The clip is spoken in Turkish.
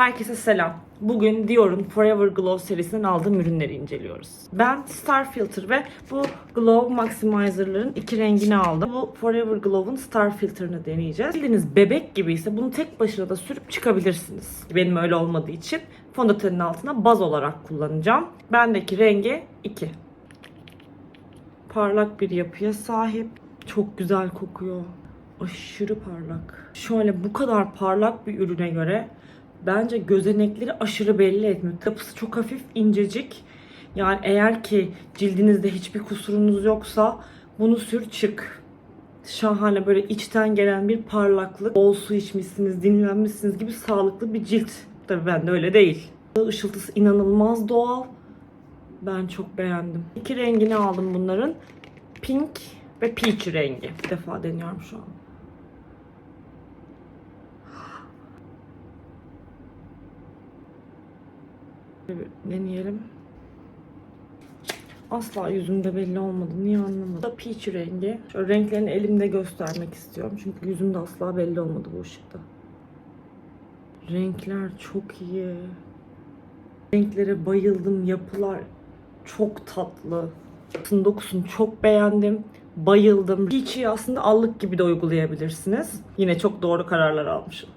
Herkese selam. Bugün Dior'un Forever Glow serisinden aldığım ürünleri inceliyoruz. Ben Star Filter ve bu Glow Maximizer'ların iki rengini aldım. Bu Forever Glow'un Star Filter'ını deneyeceğiz. Bildiğiniz bebek gibi ise bunu tek başına da sürüp çıkabilirsiniz. Benim öyle olmadığı için fondötenin altına baz olarak kullanacağım. Bendeki rengi 2. Parlak bir yapıya sahip. Çok güzel kokuyor. Aşırı parlak. Şöyle bu kadar parlak bir ürüne göre bence gözenekleri aşırı belli etmiyor. Yapısı çok hafif incecik. Yani eğer ki cildinizde hiçbir kusurunuz yoksa bunu sür çık. Şahane böyle içten gelen bir parlaklık. Bol su içmişsiniz, dinlenmişsiniz gibi sağlıklı bir cilt. Tabii ben de öyle değil. Işıltısı inanılmaz doğal. Ben çok beğendim. İki rengini aldım bunların. Pink ve peach rengi. Bir defa deniyorum şu an. Deneyelim. Asla yüzümde belli olmadı. Niye anlamadım. Da peach rengi. Şöyle renklerini elimde göstermek istiyorum. Çünkü yüzümde asla belli olmadı bu ışıkta. Renkler çok iyi. Renklere bayıldım. Yapılar çok tatlı. Dokusun dokusunu çok beğendim. Bayıldım. Peach'i aslında allık gibi de uygulayabilirsiniz. Yine çok doğru kararlar almışım.